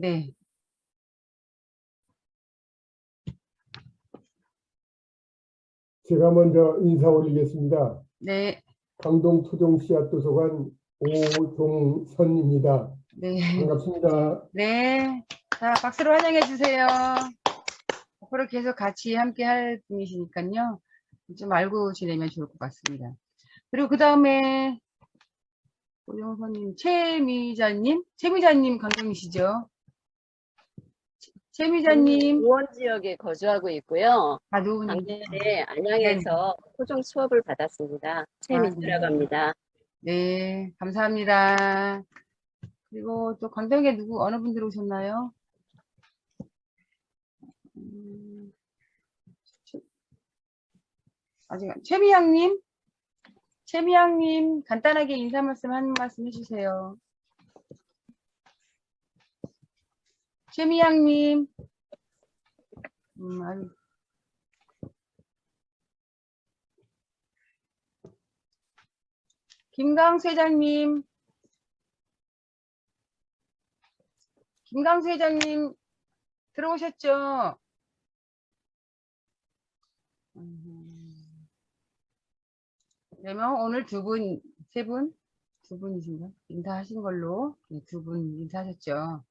네. 제가 먼저 인사 올리겠습니다. 네. 강동 토종 씨앗 도서관 오종선입니다. 네. 반갑습니다. 네. 자, 박수로 환영해 주세요. 앞으로 계속 같이 함께 할 분이시니까요. 좀 알고 지내면 좋을 것 같습니다. 그리고 그 다음에 오영선님, 최미자님, 최미자님 강경이시죠? 최- 최미자님, 우원 지역에 거주하고 있고요. 아 누구님? 작년에 안양에서 토종 수업을 받았습니다. 최민수라고 네. 합니다. 네, 감사합니다. 그리고 또 강동에 누구 어느 분들 오셨나요? 음, 최- 아직 안- 최미양님, 최미양님 간단하게 인사 말씀 한 말씀 해주세요. 최미양님, 음, 김강수 회장님 들어오셨죠? 음, 그러면 오늘 두 분, 세 분, 두 분이신가? 인사하신 걸로 네, 두분 인사하셨죠?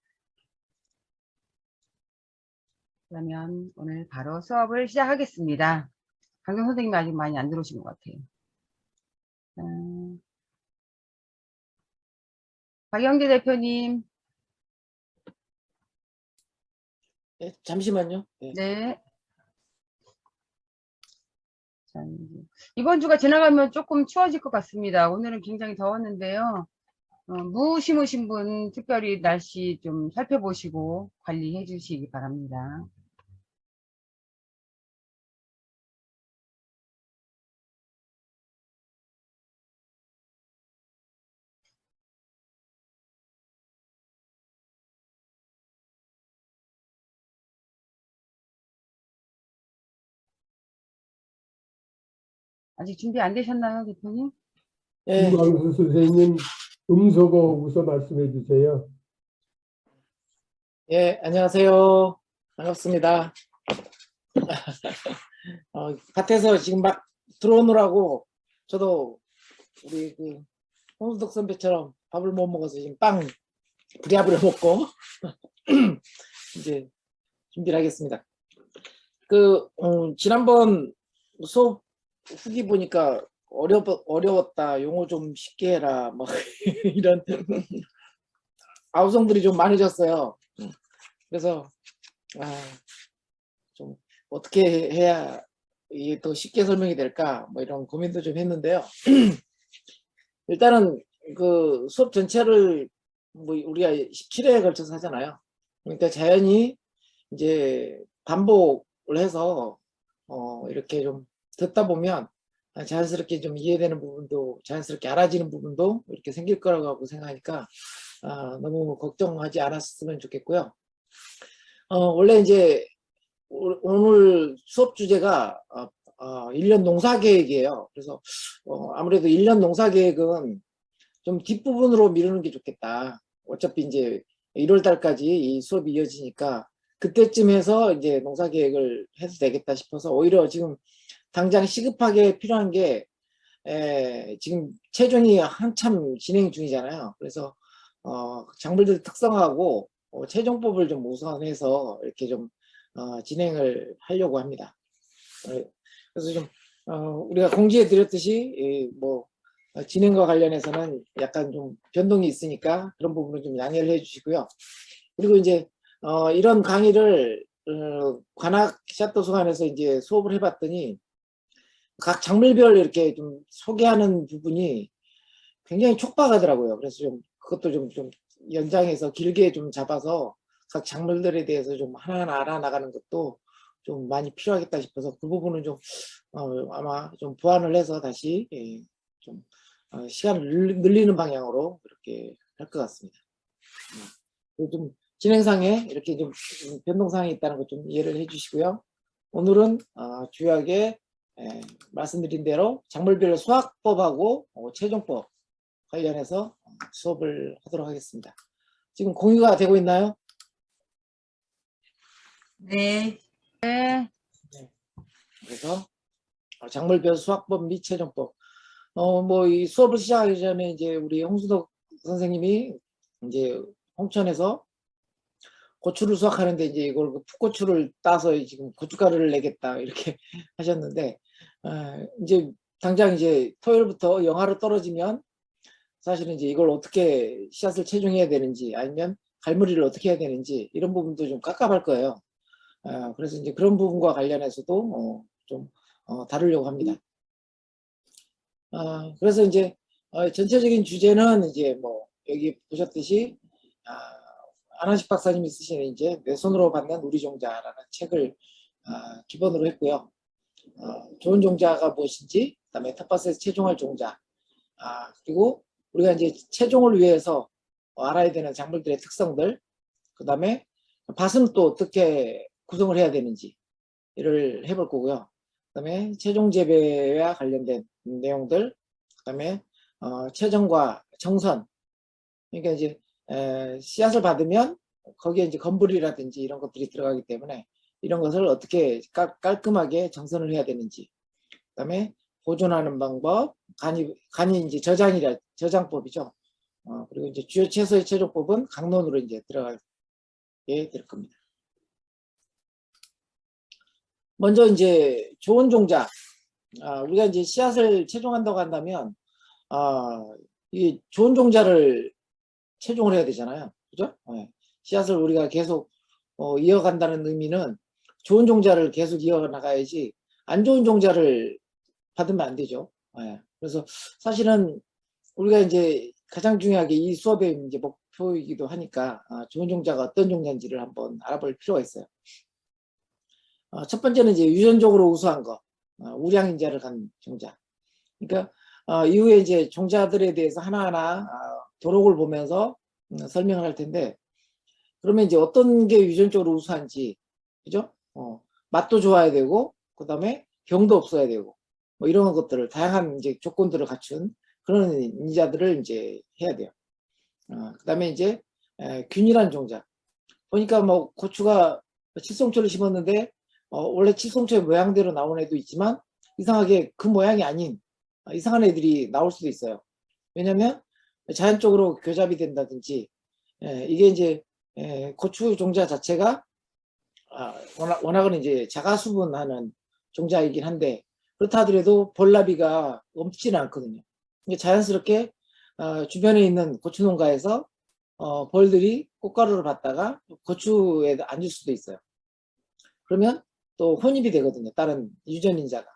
그러면 오늘 바로 수업을 시작하겠습니다. 강경 선생님이 아직 많이 안 들어오신 것 같아요. 음, 박영재 대표님, 네, 잠시만요. 네. 네. 자, 이번 주가 지나가면 조금 추워질 것 같습니다. 오늘은 굉장히 더웠는데요. 어, 무 심으신 분 특별히 날씨 좀 살펴보시고 관리해 주시기 바랍니다. 아직 준비 안 되셨나요, 대표님? 네, 김광수 선생님 음소거 우선 말씀해 주세요. 예, 안녕하세요. 반갑습니다. 어, 밭에서 지금 막 들어오느라고 저도 우리 그 홍수덕 선배처럼 밥을 못 먹어서 지금 빵 부랴부랴 먹고 이제 준비를 하겠습니다. 그 음, 지난번 수업 후기 보니까 어려 어려웠다 용어 좀 쉽게 해라 막 이런 아우성들이 좀 많으셨어요. 그래서 아, 좀 어떻게 해야 이게 더 쉽게 설명이 될까 뭐 이런 고민도 좀 했는데요. 일단은 그 수업 전체를 뭐 우리가 17회에 걸쳐서 하잖아요. 그러니까 자연히 이제 반복을 해서 어 이렇게 좀 듣다 보면 자연스럽게 좀 이해되는 부분도 자연스럽게 알아지는 부분도 이렇게 생길 거라고 생각하니까 아, 너무 걱정하지 않았으면 좋겠고요. 어, 원래 이제 오- 오늘 수업 주제가 어, 어, 1년 농사 계획이에요. 그래서 어, 아무래도 1년 농사 계획은 좀 뒷부분으로 미루는 게 좋겠다. 어차피 이제 1월 달까지 이 수업이 이어지니까 그때쯤 해서 이제 농사 계획을 해도 되겠다 싶어서 오히려 지금 당장 시급하게 필요한 게 에, 지금 최종이 한참 진행 중이잖아요. 그래서 어, 작물들 특성하고 어, 최종법을 좀 우선해서 이렇게 좀 어, 진행을 하려고 합니다. 어, 그래서 좀 어, 우리가 공지해 드렸듯이 이, 뭐 어, 진행과 관련해서는 약간 좀 변동이 있으니까 그런 부분은 좀 양해를 해주시고요. 그리고 이제 어, 이런 강의를 어, 관악 샷도서관에서 이제 수업을 해봤더니 각 작물별 이렇게 좀 소개하는 부분이 굉장히 촉박하더라고요. 그래서 좀 그것도 좀, 좀 연장해서 길게 좀 잡아서 각 작물들에 대해서 좀 하나하나 알아나가는 것도 좀 많이 필요하겠다 싶어서 그 부분은 좀 어, 아마 좀 보완을 해서 다시 예, 좀 어, 시간을 늘- 늘리는 방향으로 이렇게 할 것 같습니다. 음, 좀 진행상에 이렇게 좀 음, 변동사항이 있다는 것 좀 이해를 해주시고요. 오늘은 어, 주요하게 예, 말씀드린 대로 작물별 수확법하고 어, 최종법 관련해서 수업을 하도록 하겠습니다. 지금 공유가 되고 있나요? 네. 네. 그래서 어, 작물별 수확법 및 채종법. 어, 뭐, 이 수업을 시작하기 전에 이제 우리 홍수덕 선생님이 이제 홍천에서 고추를 수확하는데 이제 이걸 그 풋고추를 따서 지금 고춧가루를 내겠다 이렇게 하셨는데, 어, 이제 당장 이제 토요일부터 영하로 떨어지면 사실은 이제 이걸 어떻게 씨앗을 채종해야 되는지 아니면 갈무리를 어떻게 해야 되는지 이런 부분도 좀 깝깝할 거예요. 어, 그래서 이제 그런 부분과 관련해서도 어, 좀 어, 다루려고 합니다. 어, 그래서 이제 어, 전체적인 주제는 이제 뭐 여기 보셨듯이 아, 안한식 박사님이 쓰신 이제 내 손으로 받는 우리 종자라는 책을 아, 기본으로 했고요. 어, 좋은 종자가 무엇인지, 그다음에 텃밭에서 채종할 종자, 아, 그리고 우리가 이제 채종을 위해서 어, 알아야 되는 작물들의 특성들, 그 다음에 밭은 또 어떻게 구성을 해야 되는지 이를 해볼 거고요. 그 다음에 최종 재배와 관련된 내용들, 그 다음에 어, 채정과 정선. 그러니까 이제 에, 씨앗을 받으면 거기에 이제 건불이라든지 이런 것들이 들어가기 때문에 이런 것을 어떻게 깔, 깔끔하게 정선을 해야 되는지. 그다음에 보존하는 방법, 간이 간이 이제 저장이라 저장법이죠. 어, 그리고 이제 주요 채소의 채종법은 강론으로 이제 들어가게 될 겁니다. 먼저 이제 좋은 종자. 아, 우리가 이제 씨앗을 채종한다고 한다면, 아, 이 좋은 종자를 채종을 해야 되잖아요. 그죠? 예. 씨앗을 우리가 계속 어, 이어간다는 의미는 좋은 종자를 계속 이어나가야지 안 좋은 종자를 받으면 안 되죠. 예. 그래서 사실은 우리가 이제 가장 중요하게 이 수업의 이제 목표이기도 하니까 아, 좋은 종자가 어떤 종자인지를 한번 알아볼 필요가 있어요. 어, 첫 번째는 이제 유전적으로 우수한 거, 어, 우량인자를 간 종자. 그러니까 어, 이후에 이제 종자들에 대해서 하나하나 어, 도록을 보면서 음, 설명을 할 텐데, 그러면 이제 어떤 게 유전적으로 우수한지, 그죠? 어, 맛도 좋아야 되고, 그 다음에 병도 없어야 되고, 뭐 이런 것들을 다양한 이제 조건들을 갖춘 그런 인자들을 이제 해야 돼요. 어, 그 다음에 이제 에, 균일한 종자. 보니까 뭐 고추가 칠송초를 심었는데 어, 원래 칠송초의 모양대로 나온 애도 있지만 이상하게 그 모양이 아닌 어, 이상한 애들이 나올 수도 있어요. 왜냐하면 자연적으로 교잡이 된다든지 예, 이게 이제 예, 고추 종자 자체가 아, 워낙, 워낙은 이제 자가수분하는 종자이긴 한데 그렇다 하더라도 볼나비가 없지는 않거든요. 자연스럽게 어, 주변에 있는 고추 농가에서 어, 벌들이 꽃가루를 받다가 고추에 앉을 수도 있어요. 그러면 또 혼입이 되거든요. 다른 유전인자가.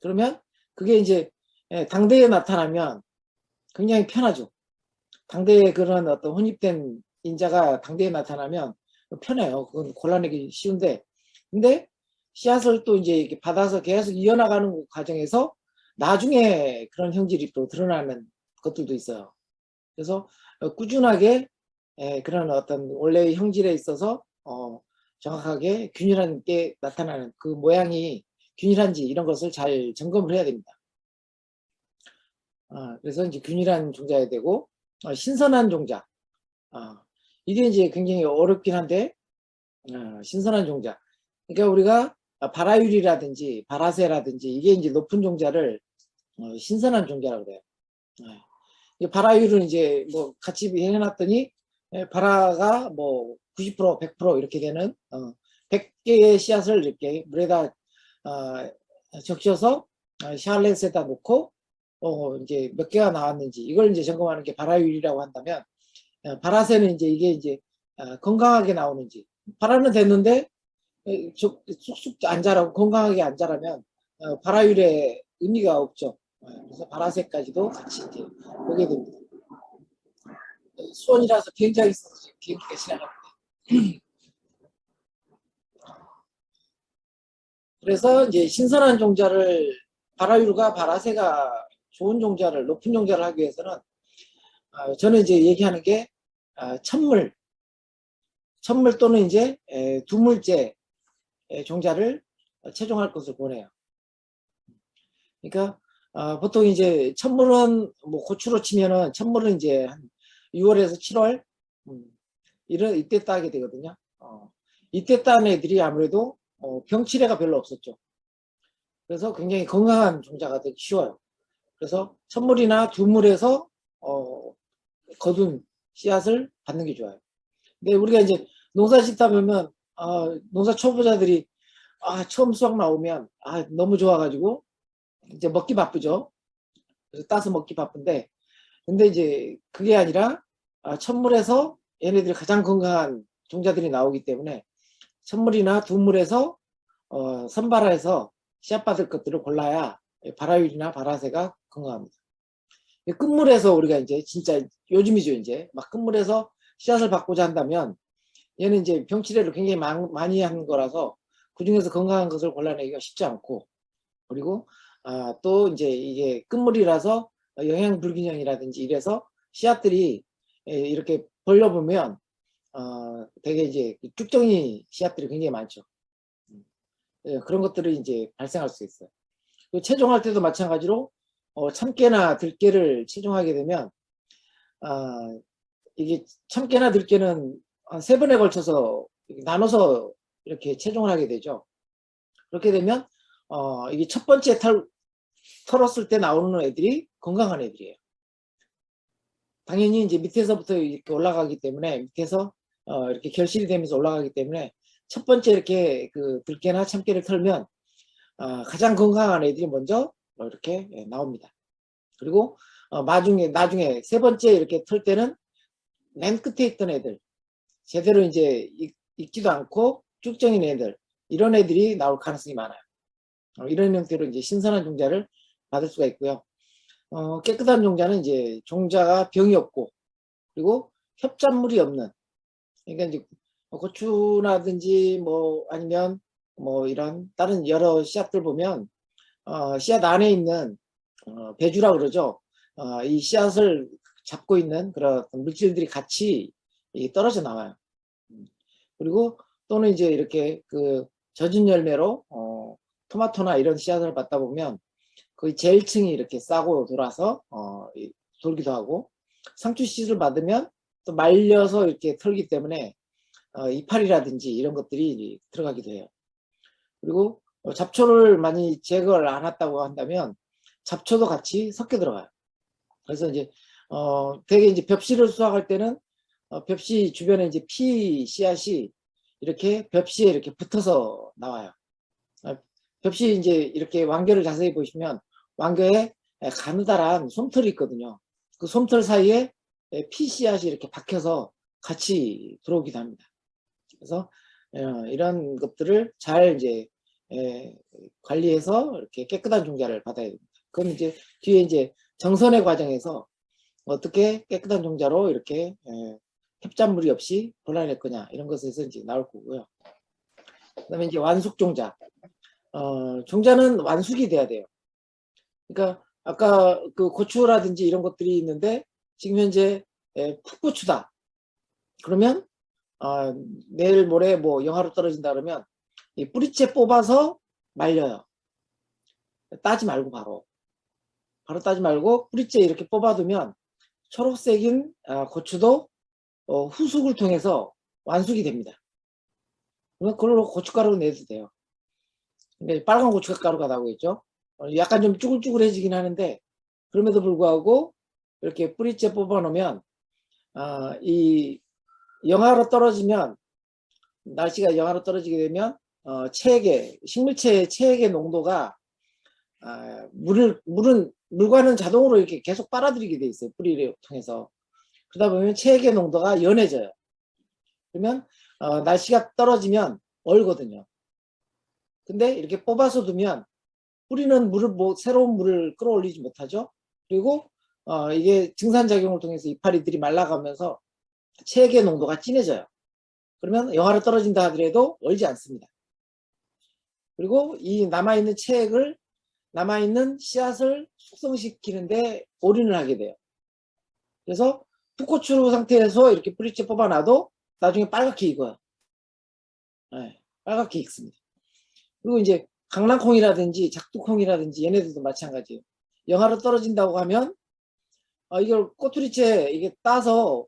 그러면 그게 이제 예, 당대에 나타나면 굉장히 편하죠. 당대에 그런 어떤 혼입된 인자가 당대에 나타나면 편해요. 그건 곤란하기 쉬운데. 근데 씨앗을 또 이제 이렇게 받아서 계속 이어나가는 과정에서 나중에 그런 형질이 또 드러나는 것들도 있어요. 그래서 어, 꾸준하게 예, 그런 어떤 원래의 형질에 있어서 어, 정확하게 균일한 게 나타나는 그 모양이 균일한지 이런 것을 잘 점검을 해야 됩니다. 어, 그래서 이제 균일한 종자야 되고 어, 신선한 종자. 어, 이게 이제 굉장히 어렵긴 한데 어, 신선한 종자. 그러니까 우리가 바라유리라든지 바라세라든지 이게 이제 높은 종자를 어, 신선한 종자라고 그래요. 예. 바라유는 이제 뭐 같이 해놨더니 예, 바라가 뭐 90%, 100% 이렇게 되는 어, 100개의 씨앗을 이렇게 물에다 어, 적셔서 어, 샤렛에다 놓고 어, 이제 몇 개가 나왔는지 이걸 이제 점검하는 게 바라율이라고 한다면 어, 바라세는 이제 이게 이제 어, 건강하게 나오는지 바라는 됐는데 에, 쭉- 쑥쑥 안 자라고 건강하게 안 자라면 어, 바라율의 의미가 없죠. 어, 그래서 바라세까지도 같이 이제 보게 됩니다. 수원이라서 굉장히 비행기가 지나갑니다. 그래서 이제 신선한 종자를 바라유가 바라세가 좋은 종자를 높은 종자를 하기 위해서는 어, 저는 이제 얘기하는 게 어, 천물 천물 또는 이제 에, 두물째 에, 종자를 채종할 것을 권해요. 그러니까 어, 보통 이제 천물은 뭐 고추로 치면은 천물은 이제 한 6월에서 7월 음, 이런 이때 따게 되거든요. 어, 이때 딴 애들이 아무래도 어, 병치레가 별로 없었죠. 그래서 굉장히 건강한 종자가 되기 쉬워요. 그래서 첫물이나 두물에서 어, 거둔 씨앗을 받는 게 좋아요. 근데 우리가 이제 농사 짓다 보면 아, 농사 초보자들이 아, 처음 수확 나오면 아, 너무 좋아가지고 이제 먹기 바쁘죠. 그래서 따서 먹기 바쁜데 근데 이제 그게 아니라 아, 첫물에서 얘네들이 가장 건강한 종자들이 나오기 때문에 첫물이나 두물에서 어, 선발해서 씨앗 받을 것들을 골라야 발화율이나 발화세가 건강합니다. 이 끝물에서 우리가 이제 진짜 요즘이죠 이제 막 끝물에서 씨앗을 받고자 한다면 얘는 이제 병치레를 굉장히 많- 많이 하는 거라서 그 중에서 건강한 것을 골라내기가 쉽지 않고 그리고 아, 또 이제 이게 끝물이라서 영양 불균형이라든지 이래서 씨앗들이 예, 이렇게 벌려보면 어, 되게 이제 쭉정이 씨앗들이 굉장히 많죠. 음. 예, 그런 것들이 이제 발생할 수 있어요. 그리고 채종할 때도 마찬가지로 어, 참깨나 들깨를 채종하게 되면 아, 이게 참깨나 들깨는 한 세 번에 걸쳐서 나눠서 이렇게 채종을 하게 되죠. 그렇게 되면 어, 이게 첫 번째 털, 털었을 때 나오는 애들이 건강한 애들이에요. 당연히 이제 밑에서부터 이렇게 올라가기 때문에 밑에서 어, 이렇게 결실이 되면서 올라가기 때문에 첫 번째 이렇게 그 들깨나 참깨를 털면 어, 가장 건강한 애들이 먼저 어, 이렇게 예, 나옵니다. 그리고 어, 나중에 나중에 세 번째 이렇게 털 때는 맨 끝에 있던 애들 제대로 이제 익, 익지도 않고 쭉정인 애들 이런 애들이 나올 가능성이 많아요. 어, 이런 형태로 이제 신선한 종자를 받을 수가 있고요. 어, 깨끗한 종자는 이제 종자가 병이 없고 그리고 협잡물이 없는 그러니까 이제 고추라든지 뭐 아니면 뭐 이런 다른 여러 씨앗들 보면 어, 씨앗 안에 있는 어, 배주라 그러죠. 어, 이 씨앗을 잡고 있는 그런 물질들이 같이 이 떨어져 나와요. 음. 그리고 또는 이제 이렇게 그 젖은 열매로 어, 토마토나 이런 씨앗을 받다 보면 거의 제일층이 이렇게 싸고 돌아서 어, 이- 돌기도 하고 상추 씨를 받으면 또 말려서 이렇게 털기 때문에 어, 이파리라든지 이런 것들이 들어가기도 해요. 그리고 어, 잡초를 많이 제거를 안 했다고 한다면 잡초도 같이 섞여 들어가요. 그래서 이제 어, 되게 이제 벽씨를 수확할 때는 어, 벽씨 주변에 이제 피 씨앗이 이렇게 벽씨에 이렇게 붙어서 나와요. 어, 벽씨 이제 이렇게 완결을 자세히 보시면 완결에 에, 가느다란 솜털이 있거든요. 그 솜털 사이에 에, 피 씨앗이 이렇게 박혀서 같이 들어오기도 합니다. 그래서 어, 이런 것들을 잘 이제 에, 관리해서 이렇게 깨끗한 종자를 받아야 됩니다. 그럼 이제 뒤에 이제 정선의 과정에서 어떻게 깨끗한 종자로 이렇게 에, 협잡물이 없이 골라낼 거냐 이런 것에서 이제 나올 거고요. 그다음에 이제 완숙 종자. 어, 종자는 완숙이 돼야 돼요. 그러니까 아까 그 고추라든지 이런 것들이 있는데 지금 현재 에, 풋고추다. 그러면 어, 내일 모레 뭐 영하로 떨어진다 그러면 이 뿌리째 뽑아서 말려요. 따지 말고 바로. 바로 따지 말고 뿌리째 이렇게 뽑아두면 초록색인 아, 고추도 어, 후숙을 통해서 완숙이 됩니다. 그러면 그걸로 고춧가루 내도 돼요. 근데 빨간 고춧가루가 나오고 있죠. 어, 약간 좀 쭈글쭈글해지긴 하는데 그럼에도 불구하고 이렇게 뿌리째 뽑아 놓으면 아, 이 영하로 떨어지면 날씨가 영하로 떨어지게 되면 어, 체액의 식물체의 체액의 농도가 아, 물을 물은 물과는 자동으로 이렇게 계속 빨아들이게 돼 있어요 뿌리를 통해서. 그러다 보면 체액의 농도가 연해져요. 그러면 어, 날씨가 떨어지면 얼거든요. 근데 이렇게 뽑아서 두면 뿌리는 물을 뭐 새로운 물을 끌어올리지 못하죠? 그리고 어, 이게 증산작용을 통해서 이파리들이 말라가면서 체액의 농도가 진해져요. 그러면 영하로 떨어진다 하더라도 얼지 않습니다 그리고 이 남아있는 체액을 남아있는 씨앗을 숙성시키는데 올인을 하게 돼요. 그래서 풋고추 상태에서 이렇게 뿌리째 뽑아놔도 나중에 빨갛게 익어요. 네, 빨갛게 익습니다. 그리고 이제 강낭콩이라든지 작두콩이라든지 얘네들도 마찬가지예요. 영하로 떨어진다고 하면 어, 이걸 꼬투리째 이게 따서